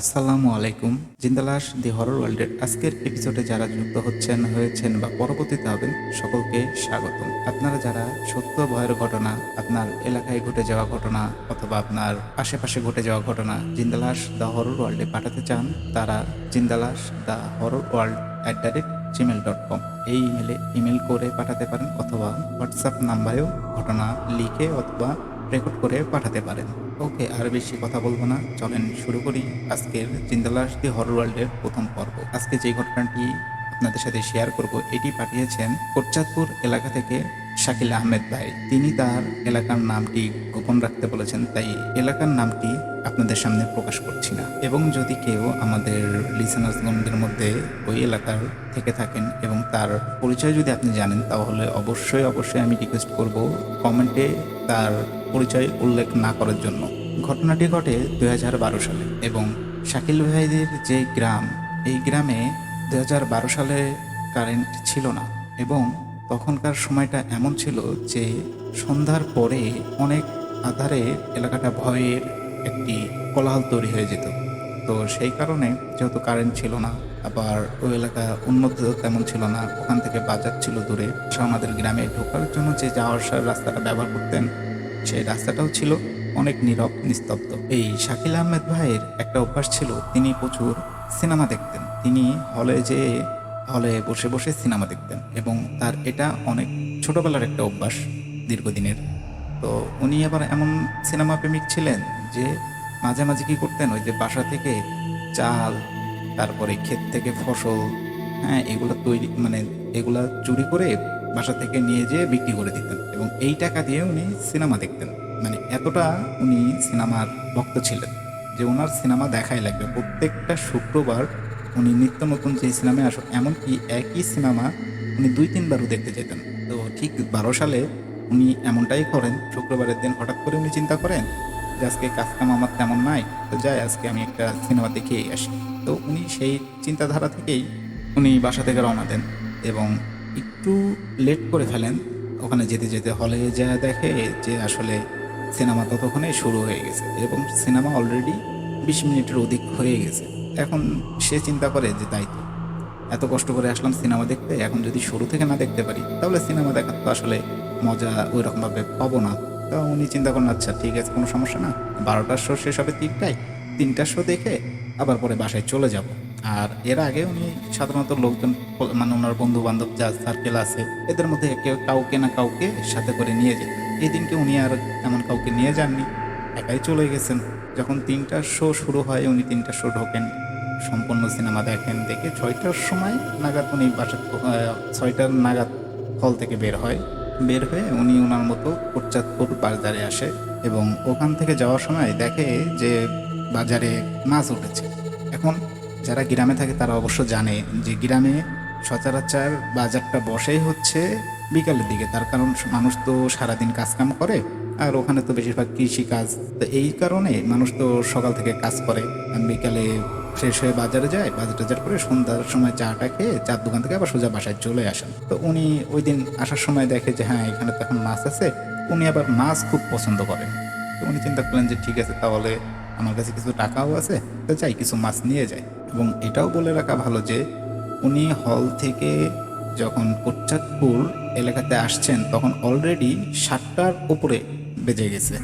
আসসালামু আলাইকুম। জিন্দালাস দি হরর ওয়ার্ল্ডের আজকের এপিসোডে যারা যুক্ত হচ্ছেন, হয়েছেন বা পরবর্তীতে হবেন সকলকে স্বাগতম। আপনারা যারা সত্য ভয়ের ঘটনা, আপনার এলাকায় ঘটে যাওয়া ঘটনা অথবা আপনার আশেপাশে ঘটে যাওয়া ঘটনা জিন্দালাস দ্য হরর ওয়ার্ল্ডে পাঠাতে চান, তারা জিন্দালাস the horror world at the rate gmail dot com এই ইমেলে ইমেল করে পাঠাতে পারেন অথবা হোয়াটসঅ্যাপ নাম্বারেও ঘটনা লিখে অথবা রেকর্ড করে পাঠাতে পারেন। ওকে, আর বেশি কথা বলব না। চলেন শুরু করি আজকের জিন্দালাস দি হরর ওয়ার্ল্ডের প্রথম পর্ব। আজকে যে ঘটনাটি আপনাদের সাথে শেয়ার করব, এটি পাঠিয়েছেন কোটচাঁদপুর এলাকা থেকে শাকিল আহমেদ ভাই, তিনি তার এলাকার নামটি গোপন রাখতে বলেছেন, তাই এলাকার নামটি আপনাদের সামনে প্রকাশ করছি না। এবং যদি কেউ আমাদের লিসেনার্সগণদের মধ্যে ওই এলাকার থেকে থাকেন এবং তার পরিচয় যদি আপনি জানেন, তাহলে অবশ্যই অবশ্যই আমি রিকোয়েস্ট করব কমেন্টে তার পরিচয় উল্লেখ না করার জন্য। ঘটনাটি ঘটে দু হাজার বারো সালে এবং শাকিল ভাইদের যে গ্রাম, এই গ্রামে দু হাজার বারো সালে কারেন্ট ছিল না এবং তখনকার সময়টা এমন ছিল যে সন্ধ্যার পরে অনেক আধারে এলাকাটা ভয়ের একটি কোলাহল তৈরি হয়ে যেত। তো সেই কারণে যেহেতু কারেন্ট ছিল না, আবার ওই এলাকা উন্নত তেমন ছিল না, ওখান থেকে বাজার ছিল দূরে। আমাদের গ্রামে ঢোকার জন্য যে যাওয়া আসার রাস্তাটা ব্যবহার করতেন, সেই রাস্তাটাও ছিল অনেক নীরব, নিস্তব্ধ। এই শাকিল আহমেদ ভাইয়ের একটা অভ্যাস ছিল, তিনি প্রচুর সিনেমা দেখতেন। তিনি হলে যেয়ে হলে বসে বসে সিনেমা দেখতেন এবং তার এটা অনেক ছোটবেলার একটা অভ্যাস দীর্ঘদিনের। তো উনি আবার এমন সিনেমা প্রেমিক ছিলেন যে মাঝে মাঝে কি করতেন? ওই যে বাসা থেকে চাল, তারপরে ক্ষেত থেকে ফসল হ্যাঁ এগুলো তৈরি মানে এগুলো চুরি করে বাসা থেকে নিয়ে যেয়ে বিক্রি করে দিতেন এবং এই টাকা দিয়ে উনি সিনেমা দেখতেন। মানে এতটা উনি সিনেমার ভক্ত ছিলেন যে ওনার সিনেমা দেখাই লাগবে। প্রত্যেকটা শুক্রবার উনি নিত্য নতুন যে সিনেমায় আসুক এমনকি একই সিনেমা উনি দুই তিনবারও দেখতে যেতেন। তো ঠিক বারো সালে উনি এমনটাই করেন, শুক্রবারের দিন হঠাৎ করে উনি চিন্তা করেন যে আজকে কাজকাম আমার তেমন নাই, তো যাই, আজকে আমি একটা সিনেমা দেখেই আসি। তো উনি সেই চিন্তাধারা থেকেই উনি বাসা থেকে রওনা দেন এবং একটু লেট করে ফেলেন। ওখানে যেতে যেতে হলে যা দেখে যে আসলে সিনেমা ততক্ষণে শুরু হয়ে গেছে এবং সিনেমা অলরেডি বিশ মিনিটের অধিক হয়ে গেছে। এখন সে চিন্তা করে যে, তাই তো। এত কষ্ট করে আসলাম সিনেমা দেখতে, এখন যদি শুরু থেকে না দেখতে পারি, তাহলে সিনেমা দেখার তো আসলে মজা ওই রকমভাবে পাবো না। তা উনি চিন্তা করেন আচ্ছা ঠিক আছে, কোনো সমস্যা না। বারোটার শো শেষ হবে তিনটায়। তিনটার শো দেখে আবার পরে বাসায় চলে যাব। আর এর আগে উনি সাধারণত লোকজন মানে ওনার বন্ধু বান্ধব যা সার্কেল আছে, এদের মধ্যে কেউ কাউকে না কাউকে সাথে করে নিয়ে যেত। এই দিনকে উনি আর এমন কাউকে নিয়ে যাননি। একাই চলে গেছেন। যখন তিনটার শো শুরু হয়, উনি তিনটার শো ঢোকেন। সম্পূর্ণ সিনেমা দেখেন, দেখে ছয়টার সময় নাগাদ উনি বাসা ছয়টার নাগাদ হল থেকে বের হয়। বের হয়ে উনি ওনার মতো কোটচাঁদপুর বাজারে আসে এবং ওখান থেকে যাওয়ার সময় দেখে যে বাজারে মাছ উঠেছে। এখন যারা গ্রামে থাকে তারা অবশ্য জানে যে গ্রামে সচরাচর বাজারটা বসেই হচ্ছে বিকালের দিকে। তার কারণ মানুষ তো সারাদিন কাজকাম করে আর ওখানে তো বেশিরভাগ কৃষি কাজ। তো এই কারণে মানুষ তো সকাল থেকে কাজ করে। বিকালে শেষ হয়ে বাজারে যায়, বাজার টাজার করে সন্ধ্যার সময় চাটা খেয়ে চার দোকান থেকে আবার সোজা বাসায় চলে আসেন। তো উনি ওই দিন আসার সময় দেখে যে হ্যাঁ এখানে তো এখন মাছ আছে। উনি আবার মাছ খুব পছন্দ করেন। তো উনি চিন্তা করলেন যে, ঠিক আছে, তাহলে আমার কাছে কিছু টাকাও আছে, তো যাই, কিছু মাছ নিয়ে যায় এবং এটাও বলে রাখা ভালো যে, উনি হল থেকে যখন কোটচাঁদপুর এলাকাতে আসছেন, তখন অলরেডি সাতটার উপরে বেজে গেছে।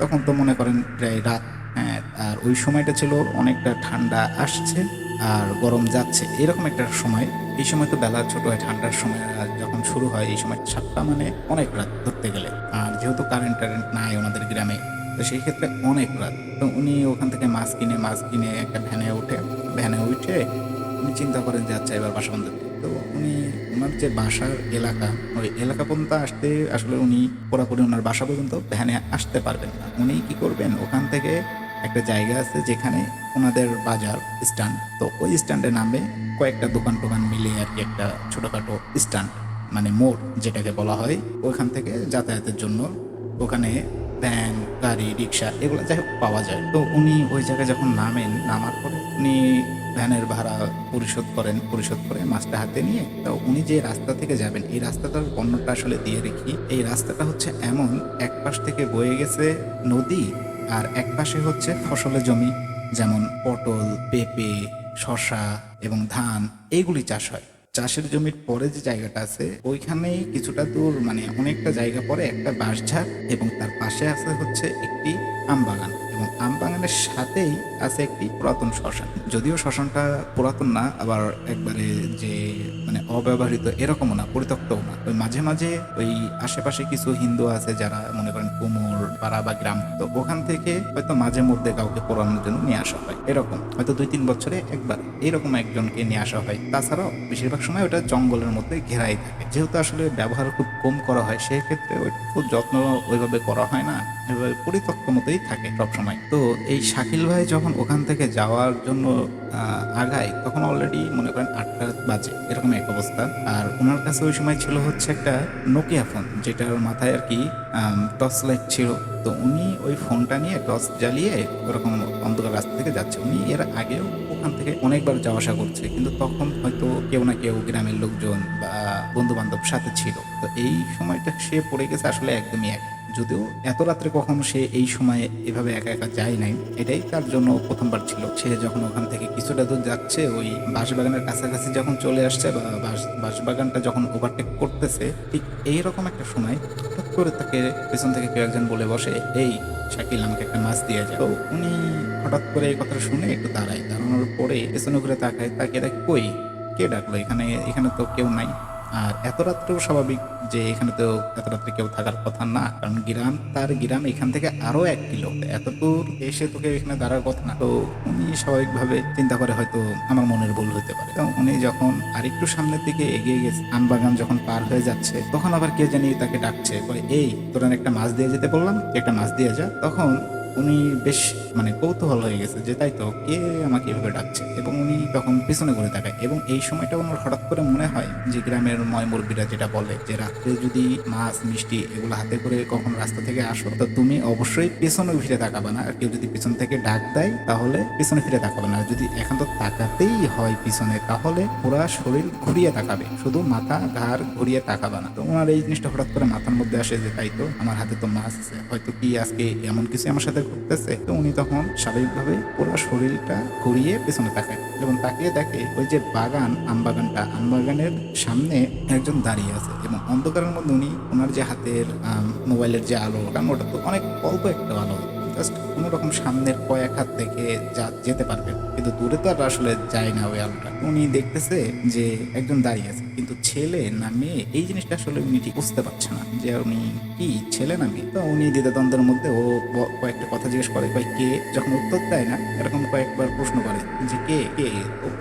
তখন তো মনে করেন প্রায় রাত হ্যাঁ আর ওই সময়টা ছিল অনেকটা ঠান্ডা আসছে আর গরম যাচ্ছে। এরকম একটা সময়, এই সময় তো বেলা ছোট হয়, ঠান্ডার সময় যখন শুরু হয়, এই সময় সাতটা মানে অনেক রাত ধরতে গেলে। আর যেহেতু কারেন্ট টারেন্ট নাই ওনাদের গ্রামে, তো সেই ক্ষেত্রে অনেক রাত। তো উনি ওখান থেকে মাছ কিনে মাছ কিনে একটা ভ্যানে উঠে ভ্যানে উঠে উনি চিন্তা করেন যে আচ্ছা এবার বাসা বন্ধ। তো উনি ওনার যে বাসার এলাকা, ওই এলাকা পর্যন্ত আসতে আসলে উনি পুরোপুরি ওনার বাসা পর্যন্ত ভ্যানে আসতে পারবেন না। উনি কি করবেন, ওখান থেকে একটা জায়গা আছে যেখানে ওনাদের বাজার, স্ট্যান্ড। তো ওই স্ট্যান্ডে নামে কয়েকটা দোকান টোকান মিলে আর কি একটা ছোটোখাটো স্ট্যান্ড মানে মোড় যেটাকে বলা হয়। ওইখান থেকে যাতায়াতের জন্য ওখানে ভ্যান, গাড়ি, রিক্সা এগুলো যাই হোক পাওয়া যায়। তো উনি ওই জায়গায় যখন নামেন, নামার পরে উনি ভ্যানের ভাড়া পরিশোধ করেন, পরিশোধ করে মাছটা হাতে নিয়ে তো উনি যে রাস্তা থেকে যাবেন, এই রাস্তাটার বর্ণটা আসলে দিয়ে রেখি। এই রাস্তাটা হচ্ছে এমন এক পাশ থেকে বয়ে গেছে নদী আর এক পাশে হচ্ছে ফসলের জমি, যেমন পটল, পেঁপে শশা এবং ধান, এইগুলি চাষ হয়। চাষের জমির পরে যে জায়গাটা আছে ওইখানে কিছুটা দূর মানে অনেকটা জায়গা পরে একটা বাঁশঝাড় এবং তার পাশে আছে হচ্ছে একটি আম বাগান এবং আম বাগানের সাথেই আছে একটি পুরাতন শ্মশান। যদিও শ্মশানটা পুরাতন না, আবার একবারে যে মানে অব্যবহৃত এরকমও না, পরিত্যক্তও না। ওই মাঝে মাঝে ওই আশেপাশে কিছু হিন্দু আছে যারা মনে করেন কুমোর পাড়া বা গ্রাম, তো ওখান থেকে হয়তো মাঝে মধ্যে কাউকে পোড়ানোর জন্য নিয়ে আসা হয়। এরকম। হয়তো দুই তিন বছরে একবার এরকম একজনকে নিয়ে আসা হয়। তাছাড়াও বেশিরভাগ সময় ওটা জঙ্গলের মধ্যে ঘেরাই থাকে। যেহেতু আসলে ব্যবহার খুব কম করা হয়, সেক্ষেত্রে ওইটা খুব যত্ন ওইভাবে করা হয় না। পরিত্যক্ত মতোই থাকে সবসময়। তো এই শাকিল ভাই যখন ওখান থেকে যাওয়ার জন্য আগায়, তখন অলরেডি মনে করেন আটটা বাজে, এরকম এক অবস্থা। আর ওনার কাছে ওই সময় ছিল হচ্ছে একটা নোকিয়া ফোন যেটার মাথায় আর কি টর্চ লাইট ছিল। তো উনি ওই ফোনটা নিয়ে টর্চ জ্বালিয়ে ওরকম অন্ধকার রাস্তা থেকে যাচ্ছে। উনি এর আগেও ওখান থেকে অনেকবার যাওয়া আসা করছে, কিন্তু তখন হয়তো কেউ না কেউ গ্রামের লোকজন বা বন্ধু বান্ধব সাথে ছিল। তো এই সময়টা সে পড়ে গেছে আসলে একদমই এক। যদিও এত রাত্রে কখনো সে এই সময়ে এভাবে একা একা যায় নাই, এটাই তার জন্য প্রথমবার ছিল। সে যখন ওখান থেকে কিছুটা দূর যাচ্ছে, ওই বাঁশবাগানের কাছাকাছি যখন চলে আসছে বা বাঁশ, বাঁশবাগানটা যখন ওভারটেক করতেছে, ঠিক এইরকম একটা সময় হঠাৎ করে তাকে পেছন থেকে কেউ একজন বলে বসে, এই শাকিল, আমাকে একটা মাছ দিয়ে তো উনি হঠাৎ করে এই কথাটা শুনে একটু দাঁড়ায়। দাঁড়ানোর পরে পেছনে ঘুরে তাকায় তাকে দেখ, কই? কে ডাকলো? এখানে এখানে তো কেউ নাই। আর এত রাত্রেও স্বাভাবিক যে এখানে তো এত রাত্রে কেউ থাকার কথা না, কারণ গ্রাম তার গ্রাম এখান থেকে আরও এক কিলো। এত দূর এসে তোকে এখানে দাঁড়ার কথা না। তো উনি স্বাভাবিকভাবে চিন্তা করে হয়তো আমার মনের ভুল হতে পারে। তো উনি যখন আরেকটু সামনের দিকে এগিয়ে গেছে আমবাগান যখন পার হয়ে যাচ্ছে, তখন আবার কে জানি তাকে ডাকছে, বলে, এই, তোরা একটা মাছ দিয়ে যেতে বললাম একটা মাছ দিয়ে যা। তখন উনি বেশ মানে কৌতূহল হয়ে গেছে যে, তাই তো, কে আমাকে এভাবে ডাকছে? এবং উনি তখন পিছনে ঘুরে তাকায় এবং এই সময়টা ওনার হঠাৎ করে মনে হয় যে, গ্রামের ময় মুরব্বীরা যেটা বলে যে, রাত্রে যদি মাছ, মিষ্টি এগুলো হাতে করে কখন রাস্তা থেকে আসো, তো তুমি অবশ্যই পেছনে ফিরে তাকাবে না। আর কেউ যদি পিছন থেকে ডাক দেয়, তাহলে পিছনে ফিরে তাকাবে না। যদি এখন তো তাকাতেই হয় পিছনে, তাহলে পুরা শরীর ঘুরিয়ে তাকাবে। শুধু মাথা, ঘাড় ঘুরিয়ে তাকাবে না। তো ওনার এই জিনিসটা হঠাৎ করে মাথার মধ্যে আসে যে, তাই তো, আমার হাতে তো মাছ আছে। হয়তো কি আজকে এমন কিছু আমার সাথে ঘটতেছে তো উনি তখন স্বাভাবিকভাবে পুরো শরীরটা ঘুরিয়ে পেছনে তাকায় এবং তাকিয়ে দেখে ওই যে বাগান, আম বাগানটা, আম বাগানের সামনে একজন দাঁড়িয়ে আছে এবং অন্ধকারের মধ্যে উনি ওনার যে হাতের মোবাইলের যে আলো, ওটা তো অনেক অল্প একটা আলো। জাস্ট কোনো রকম সামনের কয়েক হাত থেকে যা যেতে পারবেন কিন্তু দূরে তো আর আসলে যায় না ওই আলোটা। উনি দেখতেছে যে একজন দাঁড়িয়ে আছে। কিন্তু ছেলে না মেয়ে, এই জিনিসটা আসলে উনি ঠিক বুঝতে পারছে না যে উনি কি, ছেলে না মেয়ে? তো উনি দ্বিধাদ্বন্দ্বের মধ্যে ও কয়েকটা কথা জিজ্ঞেস করে, কয়, কে? যখন উত্তর দেয় না, এরকম কয়েকবার প্রশ্ন করে যে, কে? কে?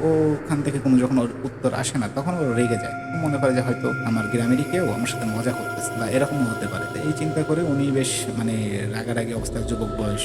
ওখান থেকে কোনো যখন ওর উত্তর আসে না, তখন ও রেগে যায়। মনে করে যে হয়তো আমার গ্রামেরই কেউ আমার সাথে মজা করতেছে বা এরকমও হতে পারে। এই চিন্তা করে উনি বেশ মানে রাগারাগি অবস্থায় যুবক বয়স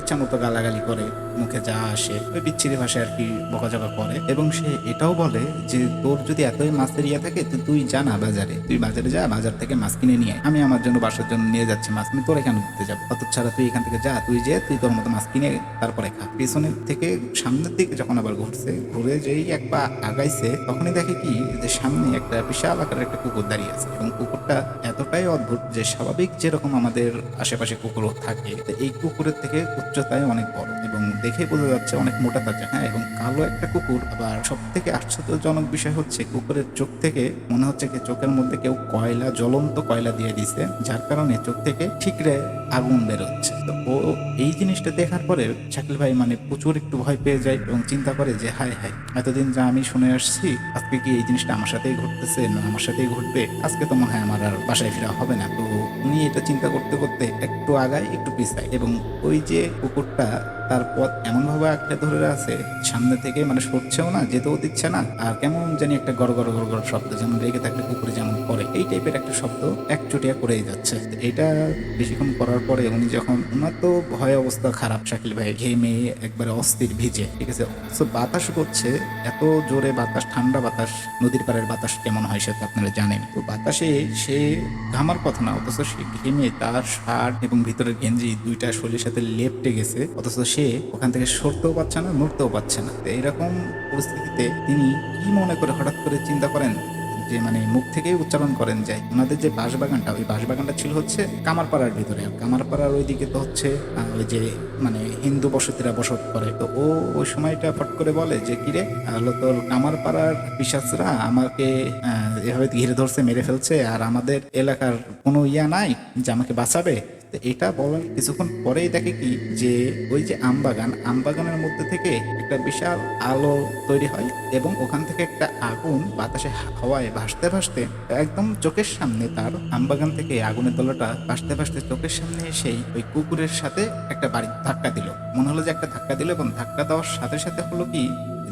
ইচ্ছা মতো গালাগালি করে, মুখে যা আসে, ওই বিচ্ছিরি ভাষায় আর কি বকাঝকা করে। এবং সে এটাও বলে যে, তোর যদি এতই মাছের ইয়ে থাকে তো তুই যা না বাজারে, তুই বাজারে যা, বাজার থেকে মাছ কিনে নিয়ে আমি আমার জন্য বাসার জন্য নিয়ে যাচ্ছি মাছ, আমি তোর এখানে দিতে যাব। অত ছাড়া তুই এখান থেকে যা, তুই যে, তুই তোর মতো মাছ কিনে তারপরে খা। পেছনের থেকে সামনের দিকে যখন আবার ঘুরছে, ঘুরে যেই এক পা আগাইছে, তখনই দেখে কি, যে সামনে একটা বিশাল আকারের একটা কুকুর দাঁড়িয়ে আছে। এবং কুকুরটা এতটাই অদ্ভুত যে, স্বাভাবিক যেরকম আমাদের আশেপাশে কুকুর থাকে এই কুকুরের থেকে উচ্চতায় অনেক বড়। এবং দেখে বোঝা যাচ্ছে অনেক মোটা তাজা। হ্যাঁ এবং কালো একটা কুকুর, আবার সব থেকে আশ্চর্যজনক বিষয় হচ্ছে, কুকুরের চোখ থেকে মনে হচ্ছে কি চোখের মধ্যে কেউ কয়লা, জ্বলন্ত কয়লা দিয়ে দিছে, যার কারণে চোখ থেকে ঠিকরে আগুন বেরোচ্ছে। তো ও এই জিনিসটা দেখার পরে শাকিল ভাই মানে প্রচুর একটু ভয় পেয়ে যায় এবং চিন্তা করে যে, হায় হায়, এতদিন যা আমি শুনে আসছি, আজকে কি এই জিনিসটা আমার সাথেই ঘটতেছে না আমার সাথেই ঘটবে? আজকে তো মনে হয় আমার আর বাসায় ফেরা হবে না। তো উনি এটা চিন্তা করতে করতে একটু আগায়, একটু পিছায় এবং ওই যে কুকুরটা তার পথ এমনভাবে আঁকড়ে ধরে আছে, সামনে থেকে মানে সরছেও না, যেতেও দিচ্ছে না, আর কেমন জানি একটা গড় গড় গড় গড় শব্দ যেমন রেগে থাকলে কুকুরে যেমন করে এই টাইপের একটা শব্দ একচুটিয়া করেই যাচ্ছে। এটা বেশিক্ষণ করার পরে উনি যখন ওনার তো ভয় অবস্থা খারাপ, শাকিল ভাই, ঘেমে একবারে অস্থির ভিজে, ঠিক আছে? বাতাস করছে, এত জোরে বাতাস, ঠান্ডা বাতাস, নদীর পাড়ের বাতাস কেমন হয় সেটা আপনারা জানেন। তো বাতাসে সে ঘামার কথা না, অথচ সে ঘেমে তার শার্ট এবং ভিতরের গেঞ্জি দুইটা শরীরের সাথে লেপটে গেছে, অথচ সে ওখান থেকে সরতেও পারছে না, নড়তেও পারছে না। তো এইরকম পরিস্থিতিতে তিনি কি মনে করে হঠাৎ করে চিন্তা করেন? যে মানে মুখ থেকে উচ্চারণ করেন যায়। ওনাদের যে বাঁশবাগানটা, ওই বাঁশবাগানটা ছিল হচ্ছে কামারপাড়ার ভিতরে। আর কামারপাড়ার ওইদিকে তো হচ্ছে ওই যে মানে হিন্দু বসতিরা বসত করে। তো ও ওই সময়টা ফট করে বলে যে কিরে তোর কামারপাড়ার পিসাচরা আমাকে এভাবে ঘিরে ধরছে, মেরে ফেলছে, আর আমাদের এলাকার কোনো ইয়া নাই যে আমাকে বাঁচাবে? তো এটা বলার কিছুক্ষণ পরেই দেখে কি যে ওই যে আমবাগান আমবাগানের মধ্যে থেকে একটা বিশাল আলো তৈরি হয় এবং ওখান থেকে একটা আগুন বাতাসে হাওয়ায় ভাসতে ভাসতে একদম চোখের সামনে তার আমবাগান থেকে আগুনের দলাটা ভাসতে ভাসতে চোখের সামনে এসেই ওই কুকুরের সাথে একটা বাড়ি ধাক্কা দিল। মনে হলো যে একটা ধাক্কা দিল এবং ধাক্কা দেওয়ার সাথে সাথে হলো কি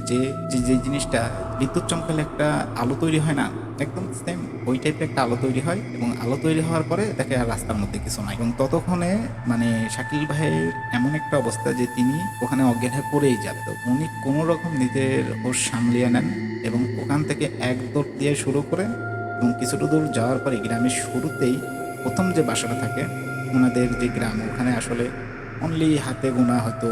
যে যে জিনিসটা বিদ্যুৎ চমকালে একটা আলো তৈরি হয় না, একদম সেম ওই টাইপের একটা আলো তৈরি হয় এবং আলো তৈরি হওয়ার পরে দেখে আর রাস্তার মধ্যে কিছু নাই। এবং ততক্ষণে মানে শাকিল ভাইয়ের এমন একটা অবস্থা যে তিনি ওখানে অজ্ঞান হয়ে পড়েই যাবে। তো উনি কোনো রকম নিজের হোশ সামলিয়ে নেন এবং ওখান থেকে এক দৌড় দিয়ে শুরু করেন এবং কিছুটা দূর যাওয়ার পরে গ্রামের শুরুতেই প্রথম যে বাসাটা থাকে, ওনাদের যে গ্রাম, ওখানে আসলে অনলি হাতে গোনা হয়তো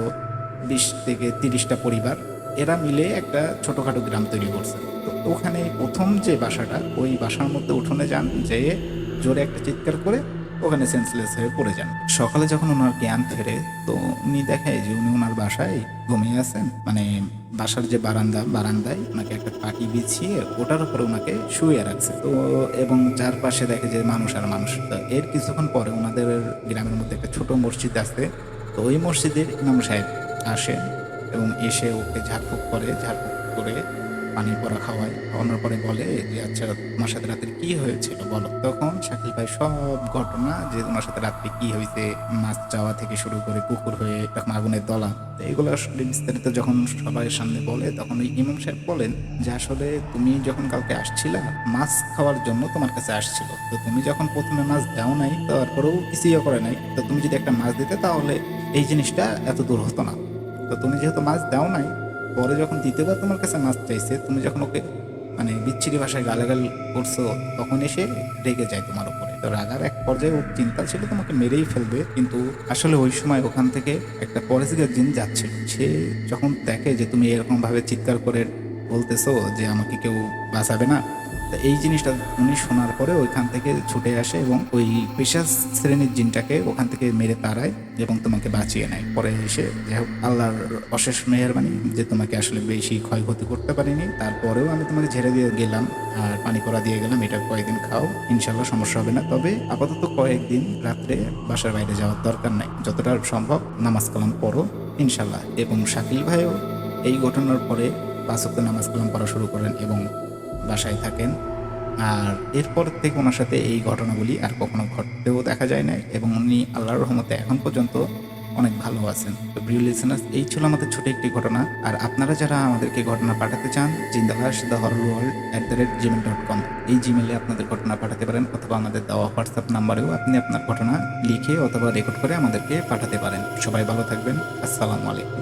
বিশ থেকে তিরিশটা পরিবার। এরা মিলে একটা ছোটোখাটো গ্রাম তৈরি করছে। তো ওখানে প্রথম যে বাসাটা, ওই বাসার মধ্যে উঠোনে যান যে জোরে একটা চিৎকার করে ওখানে সেন্সলেস হয়ে পড়ে যান। সকালে যখন ওনার জ্ঞান ফেরে, তো উনি দেখায় যে উনি ওনার বাসায় ঘুমিয়ে আছেন। মানে বাসার যে বারান্দা, বারান্দায় ওনাকে একটা পাটি বিছিয়ে ওটার উপরে ওনাকে শুয়ে রাখছে। তো এবং যার পাশে দেখে যে মানুষ আর মানুষ। এর কিছুক্ষণ পরে ওনাদের গ্রামের মধ্যে একটা ছোট মসজিদ আছে। তো ওই মসজিদের ইমাম সাহেব আসে এবং এসে ওকে ঝাড়ফুঁক করে ঝাড়ফুঁক করে পানি পরা খাওয়ায়। খাওয়ানোর পরে বলে যে আচ্ছা তোমার সাথে রাতে কি হয়েছিল বলো? তখন শাকিল ভাই সব ঘটনা যে, তোমার সাথে রাত্রে কি হয়েছে? মাছ চাওয়া থেকে শুরু করে কুকুর হয়ে তখন আগুনের দলা তো এগুলো আসলে বিস্তারিত যখন সবাই সামনে বলে, তখন ওই ইমাম সাহেব বলেন যে, আসলে তুমি যখন কালকে আসছিলা, মাছ খাওয়ার জন্য তোমার কাছে আসছিল। তো তুমি যখন প্রথমে মাছ দাও নাই, তারপরেও কিছুই করে নাই। তো তুমি যদি একটা মাছ দিতে, তাহলে এই জিনিসটা এত দূর হতো না। তো তুমি যেহেতু মাছ দাও নাই, পরে যখন দ্বিতীয়বার তোমার কাছে মাছ চাইছে, তুমি যখন ওকে মানে বিচ্ছিরি ভাষায় গালাগাল করছ, তখন এসে রেগে যায় তোমার উপরে। তো রাগার এক পর্যায়ে ওর চিন্তা ছিল তোমাকে মেরেই ফেলবে, কিন্তু আসলে ওই সময় ওখান থেকে একটা পরেশগার জিন যাচ্ছিল। সে যখন দেখে যে তুমি এরকমভাবে চিৎকার করে বলতেছো যে আমাকে কেউ বাঁচাবে না তো এই জিনিসটা উনি শোনার পরে ওইখান থেকে ছুটে আসে এবং ওই পেশা শ্রেণির জিনটাকে ওখান থেকে মেরে তাড়ায় এবং তোমাকে বাঁচিয়ে নেয়। পরে এসে যাই হোক, আল্লাহর অশেষ মেহরবানি যে তোমাকে আসলে বেশি ক্ষয়ক্ষতি করতে পারিনি। তারপরেও আমি তোমাকে ঝেড়ে দিয়ে গেলাম আর পানি করা দিয়ে গেলাম, এটা কয়েকদিন খাও, ইনশাল্লাহ সমস্যা হবে না। তবে আপাতত কয়েকদিন রাত্রে বাসার বাইরে যাওয়ার দরকার নাই। যতটা সম্ভব নামাজ কালাম পড়ো, ইনশাল্লাহ। এবং শাকিল ভাইও এই ঘটনার পরে পাঁচক্ত নামাজ কালাম পড়া শুরু করেন এবং বাসায় থাকেন। আর এরপর থেকে ওনার সাথে এই ঘটনাগুলি আর কখনো ঘটতেও দেখা যায় না এবং উনি আল্লাহর রহমতে এখন পর্যন্ত অনেক ভালো আছেন। তো প্রিয় লিসেনার্স এই ছিল আমাদের ছোট একটি ঘটনা। আর আপনারা যারা আমাদেরকে ঘটনা পাঠাতে চান জিন্দালাস the horror world at the rate gmail dot com এই জিমেলে আপনাদের ঘটনা পাঠাতে পারেন অথবা আমাদের দেওয়া হোয়াটসঅ্যাপ নাম্বারেও আপনি আপনার ঘটনা লিখে অথবা রেকর্ড করে আমাদেরকে পাঠাতে পারেন। সবাই ভালো থাকবেন। আসসালামু আলাইকুম।